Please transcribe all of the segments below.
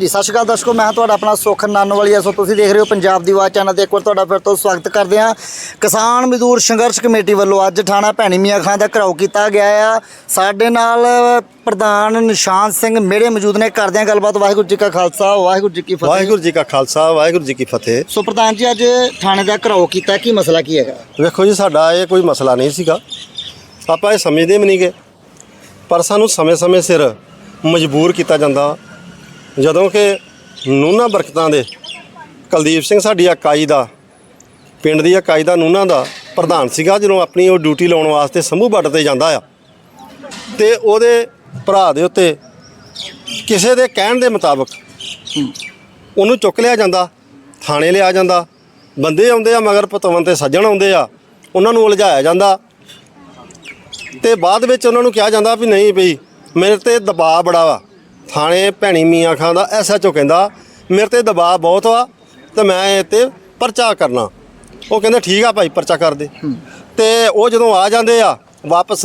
ਜੀ ਸਤਿ ਸ਼੍ਰੀ ਅਕਾਲ ਦਰਸ਼ਕੋ ਮੈਂ ਤੁਹਾਡਾ ਆਪਣਾ ਸੁਖ ਨਾਨੋਵਾਲੀਆ। ਸੋ ਤੁਸੀਂ ਦੇਖ ਰਹੇ ਹੋ ਪੰਜਾਬ ਦੀ ਆਵਾਜ਼ ਚੈਨਲ ਤੇ ਇੱਕ ਵਾਰ ਤੁਹਾਡਾ ਫਿਰ ਤੋਂ ਸਵਾਗਤ ਕਰਦੇ ਹਾਂ। ਕਿਸਾਨ ਮਜ਼ਦੂਰ ਸੰਘਰਸ਼ ਕਮੇਟੀ ਵੱਲੋਂ ਅੱਜ ਥਾਣਾ ਭੈਣੀ ਮੀਆਂ ਖਾਂ ਦਾ ਘਰਾਓ ਕੀਤਾ ਗਿਆ ਆ। ਸਾਡੇ ਨਾਲ ਪ੍ਰਧਾਨ ਨਿਸ਼ਾਨ ਸਿੰਘ ਮੇੜੇ ਮੌਜੂਦ ਨੇ। ਕਰਦੇ ਹਾਂ ਗੱਲਬਾਤ। ਵਾਹਿਗੁਰੂ ਜੀ ਕਾ ਖਾਲਸਾ ਵਾਹਿਗੁਰੂ ਜੀ ਕੀ ਫਤਿਹ। ਵਾਹਿਗੁਰੂ ਜੀ ਕਾ ਖਾਲਸਾ ਵਾਹਿਗੁਰੂ ਜੀ ਕੀ ਫਤਿਹ। ਸੋ ਪ੍ਰਧਾਨ ਜੀ ਅੱਜ ਥਾਣੇ ਦਾ ਘਰਾਓ ਕੀਤਾ। ਕੀ ਮਸਲਾ ਕੀ ਹੈਗਾ? ਵੇਖੋ ਜੀ ਸਾਡਾ ਇਹ ਕੋਈ ਮਸਲਾ ਨਹੀਂ ਸੀਗਾ। ਆਪਾਂ ਇਹ ਸਮਝਦੇ ਵੀ ਨਹੀਂਗੇ ਪਰ ਸਾਨੂੰ ਸਮੇਂ-ਸਮੇਂ ਸਿਰ ਮਜਬੂਰ ਕੀਤਾ ਜਾਂਦਾ। ਜਦੋਂ ਕਿ ਨੂਨਾ ਬਰਕਤਾਂ ਦੇ ਕੁਲਦੀਪ ਸਿੰਘ ਸਾਡੀ ਇਕਾਈ ਦਾ, ਪਿੰਡ ਦੀ ਇਕਾਈ ਦਾ ਨੂਨਾ ਦਾ ਪ੍ਰਧਾਨ ਸੀਗਾ, ਜਦੋਂ ਆਪਣੀ ਉਹ ਡਿਊਟੀ ਲਾਉਣ ਵਾਸਤੇ ਸੰਭੂ ਬਾਰਡਰ ਤੇ ਜਾਂਦਾ ਆ। ਤੇ ਉਹਦੇ ਭਰਾ ਦੇ ਉੱਤੇ ਕਿਸੇ ਦੇ ਕਹਿਣ ਦੇ ਮੁਤਾਬਕ ਉਹਨੂੰ ਚੁੱਕ ਲਿਆ ਜਾਂਦਾ, ਥਾਣੇ ਲਿਆ ਜਾਂਦਾ। ਬੰਦੇ ਆਉਂਦੇ ਆ ਮਗਰ ਪਤਵਨ ਤੇ ਸੱਜਣ ਆਉਂਦੇ ਆ, ਉਹਨਾਂ ਨੂੰ ਉਲਝਾਇਆ ਜਾਂਦਾ। ਤੇ ਬਾਅਦ ਵਿੱਚ ਉਹਨਾਂ ਨੂੰ ਕਿਹਾ ਜਾਂਦਾ ਵੀ ਨਹੀਂ ਬਈ, ਮੇਰੇ ਤੇ ਦਬਾਅ ਬੜਾ ਵਾ। ਥਾਣੇ ਭੈਣੀ ਮੀਆਂ ਖਾਂ ਦਾ ਐਸਐਚਓ ਕਹਿੰਦਾ ਮੇਰੇ ਤੇ ਦਬਾਅ ਬਹੁਤ ਵਾ ਤੇ ਮੈਂ ਇਹ ਤੇ ਪਰਚਾ ਕਰਨਾ। ਉਹ ਕਹਿੰਦੇ ਠੀਕ ਆ ਭਾਈ ਪਰਚਾ ਕਰ ਦੇ। ਤੇ ਉਹ ਜਦੋਂ ਆ ਜਾਂਦੇ ਆ ਵਾਪਸ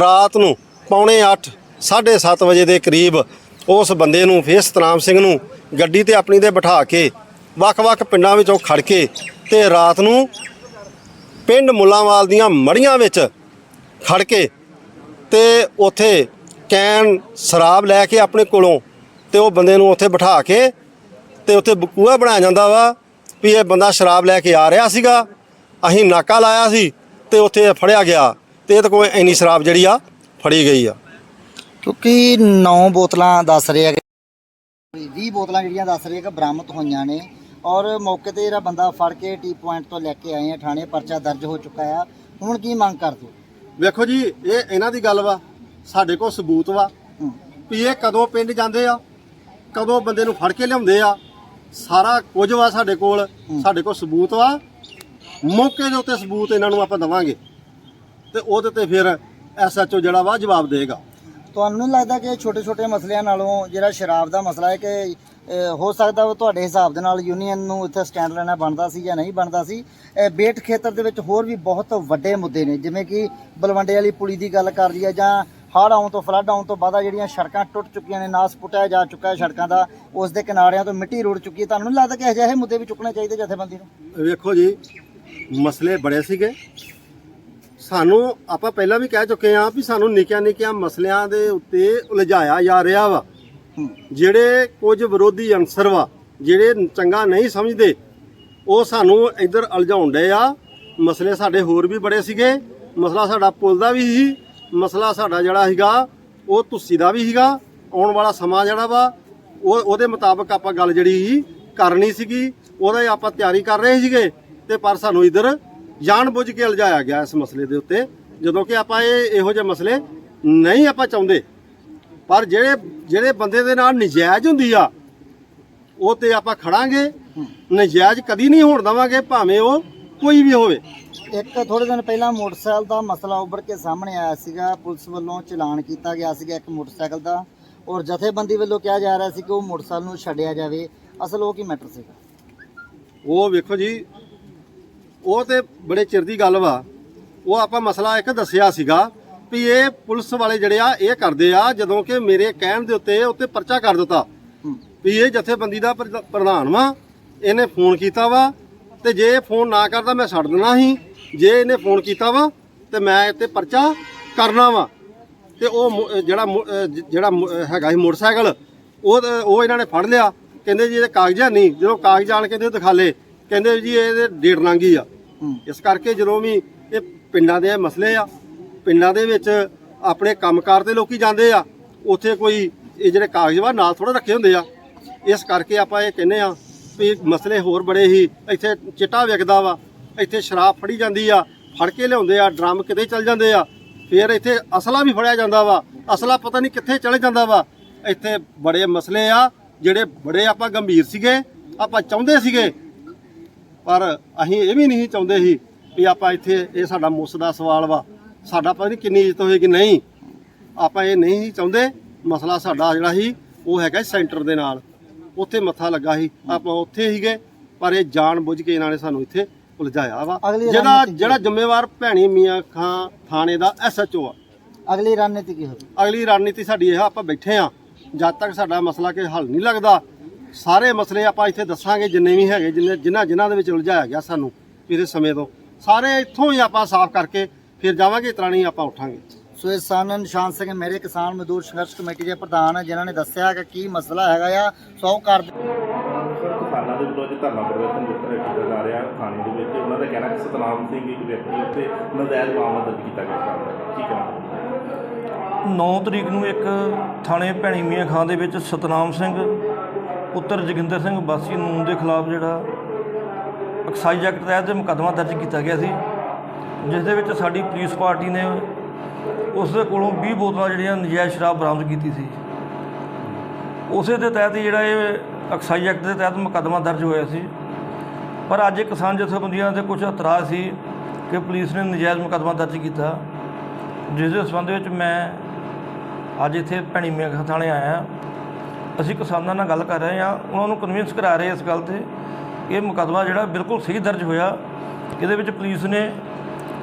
ਰਾਤ ਨੂੰ ਪੌਣੇ 8 7:30 ਵਜੇ ਦੇ ਕਰੀਬ ਉਸ ਬੰਦੇ ਨੂੰ ਫੇਰ ਸਤਨਾਮ ਸਿੰਘ ਨੂੰ ਗੱਡੀ ਤੇ ਆਪਣੀ ਤੇ ਬਿਠਾ ਕੇ ਵੱਖ-ਵੱਖ ਪਿੰਡਾਂ ਵਿੱਚੋਂ ਖੜ ਕੇ ਤੇ ਰਾਤ ਨੂੰ ਪਿੰਡ ਮੁੱਲਾਂਵਾਲ ਦੀਆਂ ਮੜੀਆਂ ਵਿੱਚ ਖੜ ਕੇ ਤੇ ਉੱਥੇ ਕੈਨ ਸ਼ਰਾਬ ਲੈ ਕੇ ਆਪਣੇ ਕੋਲੋਂ ਤੇ ਉਹ ਬੰਦੇ ਨੂੰ ਉੱਥੇ ਬਿਠਾ ਕੇ ਤੇ ਉੱਥੇ ਬਕੂਆ ਬਣਾਇਆ ਜਾਂਦਾ ਵਾ ਵੀ ਇਹ ਬੰਦਾ ਸ਼ਰਾਬ ਲੈ ਕੇ ਆ ਰਿਹਾ ਸੀਗਾ। ਅਸੀਂ ਨਾਕਾ ਲਾਇਆ ਸੀ ਤੇ ਉੱਥੇ ਫੜਿਆ ਗਿਆ ਤੇ ਇਹ ਤਾਂ ਕੋਈ ਇੰਨੀ ਸ਼ਰਾਬ ਜਿਹੜੀ ਆ ਫੜੀ ਗਈ ਆ। ਕਿਉਂਕਿ 9 ਬੋਤਲਾਂ ਦੱਸ ਰਹੇ ਹੈਗੇ 20 ਬੋਤਲਾਂ ਜਿਹੜੀਆਂ ਦੱਸ ਰਹੇ ਕਿ ਬਰਾਮਦ ਹੋਈਆਂ ਨੇ ਔਰ ਮੌਕੇ ਤੇ ਜਿਹੜਾ ਬੰਦਾ ਫੜ ਕੇ ਟੀ ਪੁਆਇੰਟ ਤੋਂ ਲੈ ਕੇ ਆਏ ਆ ਥਾਣੇ ਪਰਚਾ ਦਰਜ ਹੋ ਚੁੱਕਾ ਆ। ਹੁਣ ਕੀ ਮੰਗ ਕਰਦੇ ਵੇਖੋ ਜੀ ਇਹ ਇਹਨਾਂ ਦੀ ਗੱਲ ਵਾ। ਸਾਡੇ ਕੋਲ ਸਬੂਤ ਵਾ ਵੀ ਇਹ ਕਦੋਂ ਪਿੰਡ ਜਾਂਦੇ ਆ, ਕਦੋਂ ਬੰਦੇ ਨੂੰ ਫੜ ਕੇ ਲਿਆਉਂਦੇ ਆ, ਸਾਰਾ ਕੁਝ ਵਾ ਸਾਡੇ ਕੋਲ ਸਾਡੇ ਕੋਲ ਸਬੂਤ ਵਾ। ਮੌਕੇ ਦੇ ਉੱਤੇ ਸਬੂਤ ਇਹਨਾਂ ਨੂੰ ਆਪਾਂ ਦਵਾਂਗੇ ਤੇ ਉਹਦੇ ਤੇ ਫਿਰ ਐਸਐਚਓ ਜਿਹੜਾ ਵਾ ਜਵਾਬ ਦੇਗਾ। ਤੁਹਾਨੂੰ ਨਹੀਂ ਲੱਗਦਾ ਕਿ ਛੋਟੇ ਛੋਟੇ ਮਸਲਿਆਂ ਨਾਲੋਂ ਜਿਹੜਾ ਸ਼ਰਾਬ ਦਾ ਮਸਲਾ ਹੈ ਕਿ ਹੋ ਸਕਦਾ ਉਹ ਤੁਹਾਡੇ ਹਿਸਾਬ ਦੇ ਨਾਲ ਯੂਨੀਅਨ ਨੂੰ ਇੱਥੇ ਸਟੈਂਡ ਲੈਣਾ ਬਣਦਾ ਸੀ ਜਾਂ ਨਹੀਂ ਬਣਦਾ ਸੀ? ਬੇਟ ਖੇਤਰ ਦੇ ਵਿੱਚ ਹੋਰ ਵੀ ਬਹੁਤ ਵੱਡੇ ਮੁੱਦੇ ਨੇ, ਜਿਵੇਂ ਕਿ ਬਲਵੰਡੇ ਵਾਲੀ ਪੁਲੀ ਦੀ ਗੱਲ ਕਰ ਲਈਏ ਜਾਂ ਹੜ੍ਹ ਆਉਣ ਤੋਂ ਫਲੱਡ ਆਉਣ ਤੋਂ ਬਾਅਦ ਆ ਜਿਹੜੀਆਂ ਸੜਕਾਂ ਟੁੱਟ ਚੁੱਕੀਆਂ ਨੇ ਨਾਸ ਪੁੱਟਿਆ ਜਾ ਚੁੱਕਾ ਹੈ ਸੜਕਾਂ ਦਾ ਉਸ ਦੇ ਕਿਨਾਰਿਆਂ ਤੋਂ ਮਿੱਟੀ ਰੁੜ ਚੁੱਕੀ ਹੈ। ਤੁਹਾਨੂੰ ਨਹੀਂ ਲੱਗਦਾ ਕਿ ਅਜਿਹੇ ਮੁੱਦੇ ਵੀ ਚੁੱਕਣੇ ਚਾਹੀਦੇ ਜਥੇਬੰਦੀ ਨੂੰ? ਵੇਖੋ ਜੀ ਮਸਲੇ ਬੜੇ ਸੀਗੇ। ਸਾਨੂੰ ਆਪਾਂ ਪਹਿਲਾਂ ਵੀ ਕਹਿ ਚੁੱਕੇ ਆ ਵੀ ਸਾਨੂੰ ਨਿੱਕੀਆਂ ਨਿੱਕੀਆਂ ਮਸਲਿਆਂ ਦੇ ਉੱਤੇ ਉਲਝਾਇਆ ਜਾ ਰਿਹਾ ਵਾ। ਹੂੰ। ਜਿਹੜੇ ਕੁਝ ਵਿਰੋਧੀ ਅਨਸਰ ਵਾ ਜਿਹੜੇ ਚੰਗਾ ਨਹੀਂ ਸਮਝਦੇ ਉਹ ਸਾਨੂੰ ਇੱਧਰ ਉਲਝਾਉਣ ਡਏ ਆ। ਮਸਲੇ ਸਾਡੇ ਹੋਰ ਵੀ ਬੜੇ ਸੀਗੇ। ਮਸਲਾ ਸਾਡਾ ਪੁਲ ਦਾ ਵੀ ਸੀ। ਮਸਲਾ ਸਾਡਾ ਜਿਹੜਾ ਸੀਗਾ ਉਹ ਤੁਸੀ ਦਾ ਵੀ ਸੀਗਾ ਆਉਣ ਵਾਲਾ ਸਮਾਂ ਜਿਹੜਾ ਵਾ ਉਹ ਉਹਦੇ ਮੁਤਾਬਕ ਆਪਾਂ ਗੱਲ ਜਿਹੜੀ ਸੀ ਕਰਨੀ ਸੀਗੀ ਉਹਦਾ ਹੀ ਆਪਾਂ ਤਿਆਰੀ ਕਰ ਰਹੇ ਸੀਗੇ ਤੇ ਪਰ ਸਾਨੂੰ ਇੱਧਰ ਜਾਣ ਬੁੱਝ ਕੇ ਉਲਝਾਇਆ ਗਿਆ ਇਸ ਮਸਲੇ ਦੇ ਉੱਤੇ ਜਦੋਂ ਕਿ ਆਪਾਂ ਇਹ ਇਹੋ ਜਿਹੇ ਮਸਲੇ ਨਹੀਂ ਆਪਾਂ ਚਾਹੁੰਦੇ। ਪਰ ਜਿਹੜੇ ਜਿਹੜੇ ਬੰਦੇ ਦੇ ਨਾਲ ਨਜਾਇਜ਼ ਹੁੰਦੀ ਆ ਉਹ ਤੇ ਆਪਾਂ ਖੜਾਂਗੇ। ਨਜਾਇਜ਼ ਕਦੀ ਨਹੀਂ ਹੋਣ ਦਵਾਂਗੇ ਭਾਵੇਂ ਉਹ ਕੋਈ ਵੀ ਹੋਵੇ। ਇੱਕ ਥੋੜੇ ਦਿਨ ਪਹਿਲਾਂ ਮੋਟਰਸਾਈਕਲ ਦਾ ਮਸਲਾ ਉੱਭਰ ਕੇ ਸਾਹਮਣੇ ਆਇਆ ਸੀਗਾ। ਪੁਲਿਸ ਵੱਲੋਂ ਚਲਾਨ ਕੀਤਾ ਗਿਆ ਸੀਗਾ ਇੱਕ ਮੋਟਰਸਾਈਕਲ ਦਾ ਔਰ ਜਥੇਬੰਦੀ ਵੱਲੋਂ ਕਿਹਾ ਜਾ ਰਿਹਾ ਸੀ ਕਿ ਉਹ ਮੋਟਰਸਾਈਕਲ ਨੂੰ ਛੱਡਿਆ ਜਾਵੇ। ਅਸਲ ਉਹ ਕੀ ਮੈਟਰ ਸੀਗਾ? ਉਹ ਵੇਖੋ ਜੀ ਉਹ ਤੇ ਬੜੇ ਚਿਰ ਦੀ ਗੱਲ ਵਾ। ਉਹ ਆਪਾਂ ਮਸਲਾ ਇੱਕ ਦੱਸਿਆ ਸੀਗਾ ਵੀ ਇਹ ਪੁਲਿਸ ਵਾਲੇ ਜਿਹੜੇ ਆ ਇਹ ਕਰਦੇ ਆ ਜਦੋਂ ਕਿ ਮੇਰੇ ਕਹਿਣ ਦੇ ਉੱਤੇ ਉੱਤੇ ਪਰਚਾ ਕਰ ਦਿੱਤਾ। ਵੀ ਇਹ ਜਥੇਬੰਦੀ ਦਾ ਪ੍ਰਧ- ਪ੍ਰਧਾਨ ਵਾ ਇਹਨੇ ਫੋਨ ਕੀਤਾ ਵਾ। ਤੇ ਜੇ ਇਹ ਫੋਨ ਨਾ ਕਰਦਾ ਮੈਂ ਛੱਡ ਦੇਣਾ ਸੀ। ਜੇ ਇਹਨੇ ਫੋਨ ਕੀਤਾ ਵਾ ਤੇ ਮੈਂ ਇੱਥੇ ਪਰਚਾ ਕਰਨਾ ਵਾ। ਤੇ ਉਹ ਮੁ- ਜਿਹੜਾ ਮੁ- ਅਹ ਜਿਹੜਾ ਮੁ- ਅਹ ਹੈਗਾ ਸੀ ਮੋਟਰਸਾਈਕਲ ਉਹ ਉਹ ਇਹਨਾਂ ਨੇ ਫੜ ਲਿਆ। ਕਹਿੰਦੇ ਜੀ ਇਹਦੇ ਕਾਗਜ਼ਾਂ ਨਹੀਂ। ਜਦੋਂ ਕਾਗਜ਼ ਆਣ ਕੇ ਤੇ ਦਿਖਾਲੇ ਕਹਿੰਦੇ ਜੀ ਇਹਦੇ ਡੇਟ ਲੰਘੀ ਆ। ਹੂੰ। ਇਸ ਕਰਕੇ ਜਦੋਂ ਵੀ ਇਹ ਪਿੰਡਾਂ ਦੇ ਮਸਲੇ ਆ ਪਿੰਡਾਂ ਦੇ ਵਿੱਚ ਆਪਣੇ ਕੰਮਕਾਰ ਤੇ ਲੋਕੀ ਜਾਂਦੇ ਆ ਉੱਥੇ ਕੋਈ ਇਹ ਜਿਹੜੇ ਕਾਗਜ਼ ਵਾ ਨਾਲ ਥੋੜਾ ਰੱਖੇ ਹੁੰਦੇ ਆ। ਇਸ ਕਰਕੇ ਆਪਾਂ ਇਹ ਕਹਿੰਦੇ ਆ ਵੀ ਮਸਲੇ ਹੋਰ ਬੜੇ ਹੀ ਇੱਥੇ ਚਿੱਟਾ ਵਿਕਦਾ ਵਾ। ਇੱਥੇ ਸ਼ਰਾਬ ਫੜੀ ਜਾਂਦੀ ਆ। ਫੜ ਕੇ ਲਿਆਉਂਦੇ ਆ। ਡਰਮ ਕਿਤੇ ਚਲ ਜਾਂਦੇ ਆ। ਫਿਰ ਇੱਥੇ ਅਸਲਾ ਵੀ ਫੜਿਆ ਜਾਂਦਾ ਵਾ। ਅਸਲਾ ਪਤਾ ਨਹੀਂ ਕਿੱਥੇ ਚਲੇ ਜਾਂਦਾ ਵਾ। ਇੱਥੇ ਬੜੇ ਮਸਲੇ ਆ। ਜਿਹੜੇ ਬੜੇ ਆਪਾਂ ਗੰਭੀਰ ਸੀਗੇ। ਆਪਾਂ ਚਾਹੁੰਦੇ ਸੀਗੇ। ਪਰ ਅਸੀਂ ਇਹ ਵੀ ਨਹੀਂ ਚਾਹੁੰਦੇ ਸੀ ਵੀ ਆਪਾਂ ਇੱਥੇ ਇਹ ਸਾਡਾ ਮੁੱਸ ਦਾ ਸਵਾਲ ਵਾ। ਸਾਡਾ ਪਤਾ ਨਹੀਂ ਕਿੰਨੀ ਇੱਜ਼ਤ ਹੋਏਗੀ, ਨਹੀਂ। ਆਪਾਂ ਇਹ ਨਹੀਂ ਸੀ ਚਾਹੁੰਦੇ। ਮਸਲਾ ਸਾਡਾ ਜਿਹੜਾ ਸੀ, ਉਹ ਹੈਗਾ ਸੈਂਟਰ ਦੇ ਨਾਲ। ਉੱਥੇ ਮੱਥਾ ਲੱਗਾ ਸੀ। ਆਪਾਂ ਉੱਥੇ ਸੀਗੇ ਪਰ ਇਹ ਜਾਣ ਬੁੱਝ ਕੇ ਇਹਨਾਂ ਨੇ ਸਾਨੂੰ ਇੱਥੇ ਉਲਝਾਇਆ ਵਾ। ਜਿਹੜਾ ਜਿਹੜਾ ਜ਼ਿੰਮੇਵਾਰ ਭੈਣੀ ਮੀਆਂ ਖਾਂ ਥਾਣੇ ਦਾ ਐਸਐਚਓ ਆ। ਅਗਲੀ ਰਣਨੀਤੀ ਕੀ ਹੋਵੇ ਅਗਲੀ ਰਣਨੀਤੀ ਸਾਡੀ ਇਹ ਆ, ਆਪਾਂ ਬੈਠੇ ਆ। ਜਦ ਤੱਕ ਸਾਡਾ ਮਸਲਾ ਕਿ ਹੱਲ ਨਹੀਂ ਲੱਗਦਾ ਸਾਰੇ ਮਸਲੇ ਆਪਾਂ ਇੱਥੇ ਦੱਸਾਂਗੇ ਜਿੰਨੇ ਵੀ ਹੈਗੇ ਜਿੰਨੇ ਜਿਨ੍ਹਾਂ ਜਿਨ੍ਹਾਂ ਦੇ ਵਿੱਚ ਉਲਝਾਇਆ ਗਿਆ ਸਾਨੂੰ ਪਿਛਲੇ ਸਮੇਂ ਤੋਂ। ਸਾਰੇ ਇੱਥੋਂ ਹੀ ਆਪਾਂ ਸਾਫ਼ ਕਰਕੇ ਫਿਰ ਜਾਵਾਂਗੇ ਤਰਾਣੀ ਆਪਾਂ ਉੱਠਾਂਗੇ। ਸੋ ਇਹ ਸਨ ਨਿਸ਼ਾਨ ਸਿੰਘ ਮੇਰੇ ਕਿਸਾਨ ਮਜ਼ਦੂਰ ਸੰਘਰਸ਼ ਕਮੇਟੀ ਦੇ ਪ੍ਰਧਾਨ ਜਿਨ੍ਹਾਂ ਨੇ ਦੱਸਿਆ ਕਿ ਕੀ ਮਸਲਾ ਹੈਗਾ ਆ ਸੌ ਸਰ ਕਿਸਾਨਾਂ ਦੇ ਵੱਲੋਂ ਅੱਜ ਧਰਨਾ ਪ੍ਰਦਰਸ਼ਨ ਦਿੱਤਾ ਕੀਤਾ ਜਾ ਰਿਹਾ ਥਾਣੇ ਦੇ ਵਿੱਚ ਉਹਨਾਂ ਦਾ ਕਹਿਣਾ ਕਿ ਸਤਨਾਮ ਸਿੰਘ ਇੱਕ ਵਿਅਕਤੀ ਉੱਤੇ ਨਜਾਇਜ਼ ਮਾਮਲਾ ਦਰਜ ਕੀਤਾ ਗਿਆ ਸੀ। ਕੀ ਕਹਿਣਾ 9 ਤਰੀਕ ਨੂੰ ਇੱਕ ਥਾਣੇ ਭੈਣੀ ਮੀਆਂ ਖਾਂ ਦੇ ਵਿੱਚ ਸਤਨਾਮ ਸਿੰਘ ਪੁੱਤਰ ਜੋਗਿੰਦਰ ਸਿੰਘ ਵਾਸੀ ਨੂਨ ਦੇ ਖਿਲਾਫ ਜਿਹੜਾ ਐਕਸਾਈਜ਼ ਐਕਟ ਤਹਿਤ ਮੁਕੱਦਮਾ ਦਰਜ ਕੀਤਾ ਗਿਆ ਸੀ ਜਿਸ ਦੇ ਵਿੱਚ ਸਾਡੀ ਪੁਲਿਸ ਪਾਰਟੀ ਨੇ ਉਸ ਦੇ ਕੋਲੋਂ 20 ਬੋਤਲਾਂ ਜਿਹੜੀਆਂ ਨਜਾਇਜ਼ ਸ਼ਰਾਬ ਬਰਾਮਦ ਕੀਤੀ ਸੀ। ਉਸੇ ਦੇ ਤਹਿਤ ਹੀ ਜਿਹੜਾ ਇਹ ਐਕਸਾਈਜ਼ ਐਕਟ ਦੇ ਤਹਿਤ ਮੁਕੱਦਮਾ ਦਰਜ ਹੋਇਆ ਸੀ। ਪਰ ਅੱਜ ਕਿਸਾਨ ਜਥੇਬੰਦੀਆਂ ਦੇ ਕੁਝ ਇਤਰਾਜ਼ ਸੀ ਕਿ ਪੁਲਿਸ ਨੇ ਨਜਾਇਜ਼ ਮੁਕੱਦਮਾ ਦਰਜ ਕੀਤਾ। ਜਿਸ ਦੇ ਸੰਬੰਧ ਵਿੱਚ ਮੈਂ ਅੱਜ ਇੱਥੇ ਭੈਣੀ ਮੇਘਾ ਥਾਣੇ ਆਇਆ। ਅਸੀਂ ਕਿਸਾਨਾਂ ਨਾਲ ਗੱਲ ਕਰ ਰਹੇ ਹਾਂ। ਉਹਨਾਂ ਨੂੰ ਕਨਵਿੰਸ ਕਰਾ ਰਹੇ ਇਸ ਗੱਲ ਤੇ। ਇਹ ਮੁਕੱਦਮਾ ਜਿਹੜਾ ਬਿਲਕੁਲ ਸਹੀ ਦਰਜ ਹੋਇਆ। ਇਹਦੇ ਵਿੱਚ ਪੁਲਿਸ ਨੇ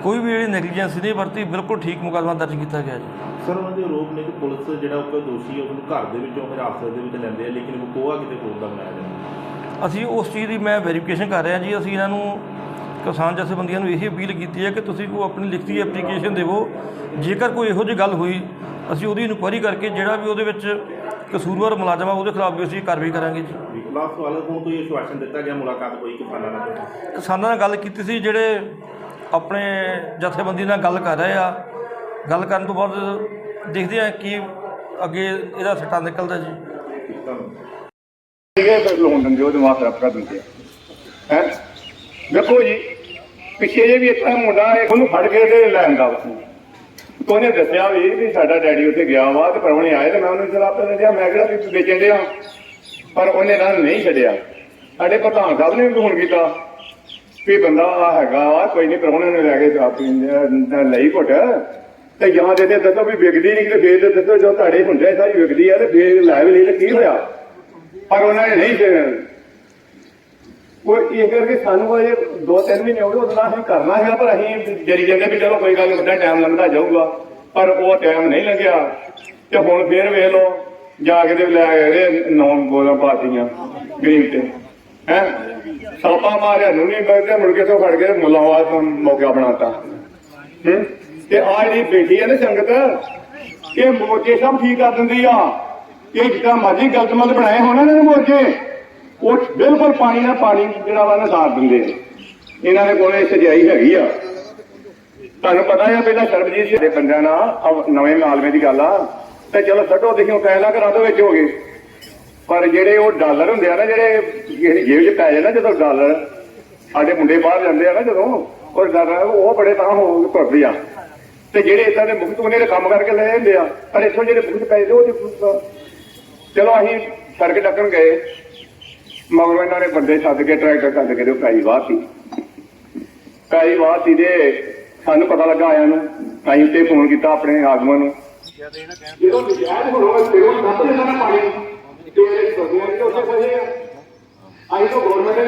ਕੋਈ ਵੀ ਜਿਹੜੀ ਨੈਗਲੀਜੈਂਸੀ ਨਹੀਂ ਵਰਤੀ ਬਿਲਕੁਲ ਠੀਕ ਮੁਕੱਦਮਾ ਦਰਜ ਕੀਤਾ ਗਿਆ ਜੀ। ਸਰ ਉਹਨਾਂ ਦੇ ਆਰੋਪ ਨੇ ਕਿ ਪੁਲਿਸ ਜਿਹੜਾ ਉਹ ਦੋਸ਼ੀ ਹੈ ਉਹਨੂੰ ਘਰ ਦੇ ਵਿੱਚੋਂ ਹਿਰਾਸਤ ਦੇ ਵਿੱਚ ਲੈਂਦੇ ਆ ਲੇਕਿਨ ਉਹ ਕੋਆ ਕਿਤੇ ਹੋਰ ਦਾ ਬਣਾਇਆ ਜਾਂਦਾ। ਅਸੀਂ ਉਸ ਚੀਜ਼ ਦੀ ਮੈਂ ਵੈਰੀਫਿਕੇਸ਼ਨ ਕਰ ਰਿਹਾ ਜੀ ਅਸੀਂ ਇਹਨਾਂ ਨੂੰ ਕਿਸਾਨ ਜਥੇਬੰਦੀਆਂ ਨੂੰ ਇਹੀ ਅਪੀਲ ਕੀਤੀ ਹੈ ਕਿ ਤੁਸੀਂ ਕੋਈ ਆਪਣੀ ਲਿਖਤੀ ਐਪਲੀਕੇਸ਼ਨ ਦੇਵੋ। ਜੇਕਰ ਕੋਈ ਇਹੋ ਜਿਹੀ ਗੱਲ ਹੋਈ ਅਸੀਂ ਉਹਦੀ ਇਨਕੁਆਇਰੀ ਕਰਕੇ ਜਿਹੜਾ ਵੀ ਉਹਦੇ ਵਿੱਚ ਕਸੂਰਵਾਰ ਮੁਲਾਜ਼ਮ ਆ ਉਹਦੇ ਖਿਲਾਫ ਵੀ ਅਸੀਂ ਕਾਰਵਾਈ ਕਰਾਂਗੇ ਜੀ। ਵਿਕਲਾਸ ਸਵਾਲ ਹੁਣ ਕੋਈ ਆਸ਼ਵਾਸਨ ਦਿੱਤਾ ਗਿਆ ਮੁਲਾਕਾਤ ਹੋਈ ਕਿਸਾਨਾਂ ਨਾਲ? ਕਿਸਾਨਾਂ ਨਾਲ ਗੱਲ ਕੀਤੀ ਸੀ ਜਿਹੜੇ ਆਪਣੇ ਜਥੇਬੰਦੀ ਨਾਲ ਗੱਲ ਕਰ ਰਹੇ ਆ। ਗੱਲ ਕਰਨ ਤੋਂ ਬਾਅਦ ਦੇਖਦੇ ਆ ਕੀ ਅੱਗੇ ਇਹਦਾ ਸੱਟਾ ਨਿਕਲਦਾ ਜੀ। ਇਹ ਫਿਰ ਲੰਡਨ ਜੋ ਦਿਮਾਗ ਖਰਾਬ ਕਰ ਦਿੰਦੇ ਹੈ? ਦੇਖੋ ਜੀ, ਪਿੱਛੇ ਜੇ ਵੀ ਇੱਕ ਮੁੰਡਾ ਹੈ ਉਹਨੂੰ ਫੜ ਕੇ ਤੇ ਲੈਣ ਦਾ ਵਸੂ ਉਹਨੇ ਦੱਸਿਆ ਵੀ ਵੀ ਸਾਡਾ ਡੈਡੀ ਉੱਥੇ ਗਿਆ ਵਾ ਤੇ ਪਰਵਣੇ ਆਏ ਤੇ ਮੈਂ ਉਹਨੂੰ ਜਰਾ ਆਪਣੇ ਦਿਆ ਮੈਂ ਕਿਹਾ ਵੀ ਵੇਚਣ ਡਿਆ? ਪਰ ਉਹਨੇ ਨਾਲ ਨਹੀਂ ਛੱਡਿਆ। ਸਾਡੇ ਪ੍ਰਧਾਨ ਸਾਹਿਬ ਨੇ ਵੀ ਫੋਨ ਕੀਤਾ। ਵੀ ਬੰਦਾ ਆਹ ਹੈਗਾ ਵਾ, ਕੋਈ ਨਹੀਂ ਪ੍ਰਾਹੁਣੇ ਨੇ ਲੈ ਕੇ ਆਪਣੀ ਲਈ ਘੁੱਟ। ਤੇ ਜਾਂ ਦੇ ਤੇ ਦੱਸੋ ਵੀ ਵਿਕਦੀ ਨਹੀਂ ਤੇ ਫੇਰ ਦੱਸੋ ਜੋ ਤੁਹਾਡੇ ਹੁੰਦੇ ਸਾਰੀ ਵਿਕਦੀ ਆ ਤੇ ਫੇਰ ਲੈ ਲਈ ਤੇ ਕੀ ਹੋਇਆ? ਪਰ ਉਹਨਾਂ ਨੇ ਨਹੀਂ ਛੇੜਿਆ ਉਹ ਇਹ ਕਰਕੇ ਸਾਨੂੰ ਕੋਈ ਦੋ ਤਿੰਨ ਮਹੀਨੇ ਹੋ ਗਏ, ਉਹਦਾ ਅਸੀਂ ਕਰਨਾ ਹੈਗਾ, ਪਰ ਅਸੀਂ ਡਰੀ ਜਾਂਦੇ ਵੀ ਚਲੋ ਕੋਈ ਗੱਲ ਨਹੀਂ ਵੱਡਾ ਟਾਈਮ ਲੰਘਦਾ ਜਾਊਗਾ। ਪਰ ਉਹ ਟਾਈਮ ਨਹੀਂ ਲੱਗਿਆ ਤੇ ਹੁਣ ਫੇਰ ਵੇਖ ਲਓ, ਜਾ ਕੇ ਤੇ ਲੈ ਗਏ ਨੌ ਬੋਲਾਂ ਪਾਤੀਆਂ ਗਰੀਬ ਤੇ। ਹੈ? ਸਾਪਾ ਮਾਰਿਆ ਨੂੰ ਨਹੀਂ ਬੈਠੇ ਮੁੜ ਕੇ ਤੋਂ ਫੜ ਕੇ ਮੁਲਾਵਾ ਤੋਂ ਮੌਕਾ ਬਣਾਤਾ। ਹੂੰ? ਤੇ ਆ ਜਿਹੜੀ ਬੇਟੀ ਹੈ ਨਾ ਸੰਗਤ, ਇਹ ਮੋਰਚੇ ਸਭ ਠੀਕ ਕਰ ਦਿੰਦੀ ਆ। ਇਹ ਜਿੱਦਾਂ ਮਰਜ਼ੀ ਗਲਤਮੰਦ ਬਣਾਏ ਹੋਣਾ ਇਹਨਾਂ ਨੇ ਮੋਰਚੇ, ਉਹ ਬਿਲਕੁਲ ਪਾਣੀ ਨਾਲ ਪਾਣੀ ਜਿਹੜਾ ਵਾ ਨਾ ਸਾਰ ਦਿੰਦੇ ਆ। ਇਹਨਾਂ ਦੇ ਕੋਲੇ ਸਜਾਈ ਹੈਗੀ ਆ। ਤੁਹਾਨੂੰ ਪਤਾ ਹੈ ਪਹਿਲਾਂ ਸਰਬਜੀਤ ਦੇ ਬੰਦਿਆਂ ਨਾਲ ਨਵੇਂ ਮਾਲਵੇ ਦੀ ਗੱਲ ਆ। ਤੇ ਚਲੋ ਛੱਡੋ ਦੇਖਿਓ ਕਹਿਲਾ ਕਰਾ ਦੋ ਵਿੱਚ ਹੋ ਗਏ। ਪਰ ਜਿਹੜੇ ਉਹ ਡਾਲਰ ਹੁੰਦੇ ਆ ਨਾ ਜਿਹੜੇ ਜੇਬ 'ਚ ਪੈ ਜਾਂਦੇ ਨਾ ਜਦੋਂ ਡਾਲਰ ਸਾਡੇ ਮੁੰਡੇ ਬਾਹਰ ਜਾਂਦੇ ਆ ਨਾ ਜਦੋਂ ਉਹ ਡਾਲਰ ਉਹ ਬੜੇ ਤਾਂ ਹੋ ਤੁਰਦੇ ਆ। ਤੇ ਜਿਹੜੇ ਇਦਾਂ ਦੇ ਮੁਕਤ ਉਹਨੇ ਦੇ ਕੰਮ ਕਰਕੇ ਲੈ ਜਾਂਦੇ ਆ ਪਰ ਇੱਥੋਂ ਜਿਹੜੇ ਮੁਕਤ ਪੈ ਜਾਂਦੇ ਉਹ ਤੇ ਚਲੋ ਅਸੀਂ ਸੜਕ ਡੱਕਣ ਗਏ। ਮਗਰੋਂ ਇਹਨਾਂ ਨੇ ਬੰਦੇ ਸੱਦ ਕੇ ਟਰੈਕਟਰ ਸੱਦ ਕੇ ਤੇ ਵਾਹ ਸੀ ਪੈਈ ਵਾਹ ਸੀ ਦੇ ਸਾਨੂੰ ਪਤਾ ਲੱਗਾ ਆਇਆਂ ਨੂੰ ਅਸੀਂ ਉੱਤੇ ਫੋਨ ਕੀਤਾ ਆਪਣੇ ਆਗੂਆਂ ਨੂੰ। ਜਦੋਂ ਵਿਚਾਰ ਹੋਣਾ ਤੇ ਉਹ ਦੇ ਪਾਣੀ। ਤੇ ਸਰਦੀਆਂ ਦੇ ਉੱਤੇ ਫਸੇ ਆ ਅਸੀਂ ਤਾਂ ਗਵਰਨਮੈਂਟ